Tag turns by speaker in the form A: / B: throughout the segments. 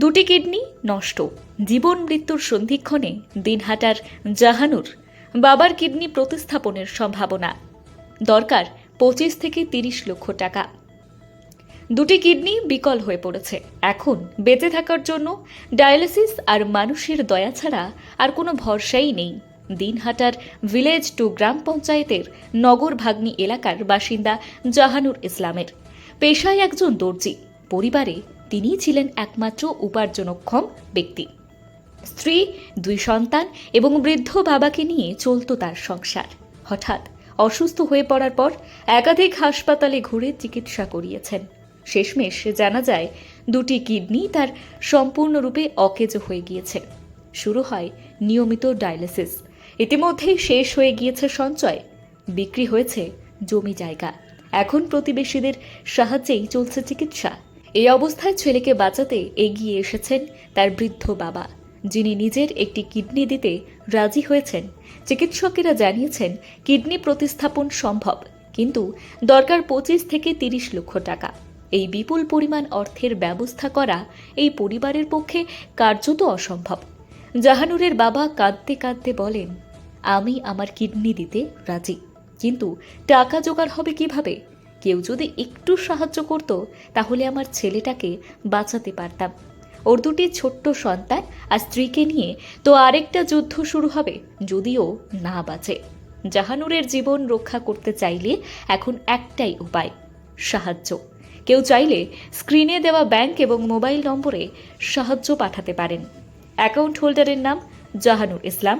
A: দুটি কিডনি নষ্ট। জীবন মৃত্যুর সন্ধিক্ষণে দিনহাটার জাহানুর বাবার কিডনি প্রতিস্থাপনের সম্ভাবনা। দরকার পঁচিশ থেকে তিরিশ লক্ষ টাকা। দুটি কিডনি বিকল হয়ে পড়েছে। এখন বেঁচে থাকার জন্য ডায়ালিসিস আর মানুষের দয়া ছাড়া আর কোনো ভরসাই নেই। দিনহাটার ভিলেজ টু গ্রাম পঞ্চায়েতের নগর ভাগ্নি এলাকার বাসিন্দা জাহানুর ইসলামের। পেশায় একজন দর্জি। পরিবারে তিনিই ছিলেন একমাত্র উপার্জনক্ষম ব্যক্তি। স্ত্রী, দুই সন্তান এবং বৃদ্ধ বাবাকে নিয়ে চলত তার সংসার। হঠাৎ অসুস্থ হয়ে পড়ার পর একাধিক হাসপাতালে ঘুরে চিকিৎসা করিয়েছেন। শেষমেশ জানা যায়, দুটি কিডনি তার সম্পূর্ণরূপে অকেজ হয়ে গিয়েছে। শুরু হয় নিয়মিত ডায়ালিসিস। ইতিমধ্যেই শেষ হয়ে গিয়েছে সঞ্চয়। বিক্রি হয়েছে জমি জায়গা। এখন প্রতিবেশীদের সাহায্যেই চলছে চিকিৎসা। এই অবস্থায় ছেলেকে বাঁচাতে এগিয়ে এসেছেন তার বৃদ্ধ বাবা, যিনি নিজের একটি কিডনি দিতে রাজি হয়েছেন। চিকিৎসকেরা জানিয়েছেন, কিডনি প্রতিস্থাপন সম্ভব, কিন্তু দরকার পঁচিশ থেকে তিরিশ লক্ষ টাকা। এই বিপুল পরিমাণ অর্থের ব্যবস্থা করা এই পরিবারের পক্ষে কার্যত অসম্ভব। জাহানুরের বাবা কাঁদতে কাঁদতে বলেন, আমি আমার কিডনি দিতে রাজি, কিন্তু টাকা জোগাড় হবে কীভাবে? কেউ যদি একটু সাহায্য করত, তাহলে আমার ছেলেটাকে বাঁচাতে পারতাম। ওর দুটি ছোট্ট সন্তান আর স্ত্রীকে নিয়ে তো আরেকটা যুদ্ধ শুরু হবে, যদিও না বাঁচে। জাহানুরের জীবন রক্ষা করতে চাইলে এখন একটাই উপায়, সাহায্য। কেউ চাইলে স্ক্রিনে দেওয়া ব্যাংক এবং মোবাইল নম্বরে সাহায্য পাঠাতে পারেন। অ্যাকাউন্ট হোল্ডারের নাম Jahanur Islam.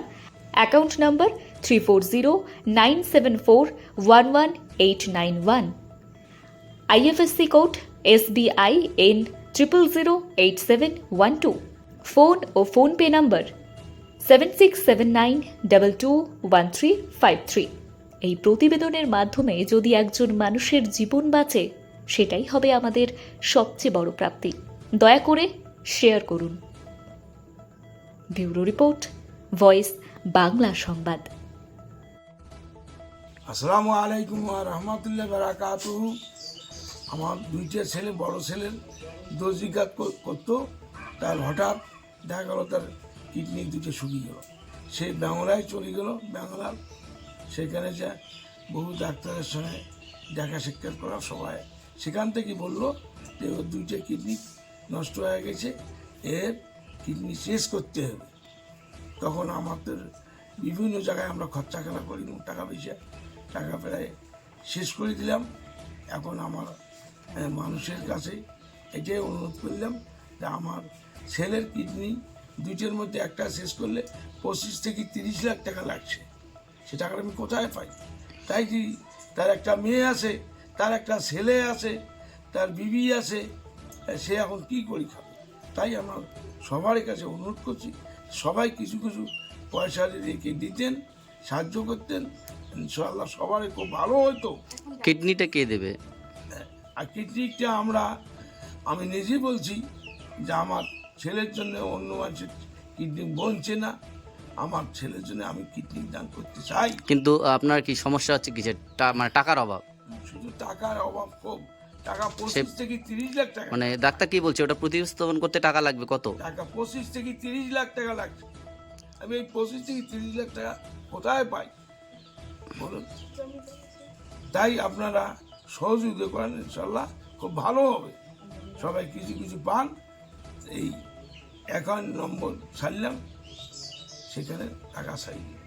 A: Account number three four zero nine seven four one one eight nine one. IFSC code SBI N triple zero eight seven one two phone ও PhonePe number seven six seven nine double two one three five three এই প্রতিবেদনের মাধ্যমে যদি একজন মানুষের জীবন বাঁচে, সেটাই হবে আমাদের সবচেয়ে বড় প্রাপ্তি। দয়া করে শেয়ার করুন। ব্যুরো রিপোর্ট, ভয়েস বাংলা সংবাদ।
B: আসসালামু আলাইকুম রহমতুল্লাহ বারাকাতু আমার দুইটা ছেলে, বড় ছেলের কাজ কর- করতো। তার হঠাৎ দেখা গেল তার কিডনি দুটো শুকিয়ে গেল। সে বাংলায় চলে গেল, বাংলার। সেখানে যা বহু ডাক্তারের সঙ্গে দেখা সাক্ষাৎ করা, সবাই সেখান থেকে বলল যে ওর দুইটা কিডনি নষ্ট হয়ে গেছে, এর কিডনি শেষ করতে হবে। তখন আমাদের বিভিন্ন জায়গায় আমরা খরচা খেলা করি টাকা পয়সা, টাকা প্রায় শেষ করে দিলাম। এখন আমার মানুষের কাছে। এটাই অনুরোধ করলাম যে আমার ছেলের কিডনি দুইটার মধ্যে একটা শেষ করলে পঁচিশ থেকে তিরিশ লাখ টাকা লাগছে। সে টাকাটা আমি কোথায় পাই? তাই কি তার একটা মেয়ে আছে, তার একটা ছেলে আছে, তার বিবি আছে সে এখন কি করি খাবে? তাই আমার সবার কাছে অনুরোধ করছি, সবাই কিছু কিছু পয়সা রেখে দিতেন, সাহায্য করতেন, ইনশাআল্লাহ সবার খুব ভালো হতো।
C: কিডনিটা কে দেবে?
B: আর কিডনিটা আমরা আমি নিজেই বলছি যে আমার ছেলের জন্য অন্য মানুষের কিডনি বনছে না। আমার ছেলের জন্য আমি কিডনি দান করতে চাই।
C: কিন্তু আপনার কি সমস্যা হচ্ছে টা- মানে টাকার অভাব?
B: শুধু টাকার অভাব খুব। টাকা পঁচিশ থেকে তিরিশ লাখ টাকা
C: মানে ডাক্তার কি বলছে? ওটা প্রতিস্থাপন করতে টাকা লাগবে কত?
B: টাকা পঁচিশ থেকে তিরিশ লাখ টাকা লাগছে। আমি এই পঁচিশ থেকে তিরিশ লাখ টাকা কোথায় পাই? বলুন। তাই আপনারা সহযোগিতা করেন ইনশাল্লাহ খুব ভালো হবে। সবাই কিছু কিছু পান। এই অ্যাকাউন্ট নম্বর ছাড়লাম। সেখানে টাকা চাইবে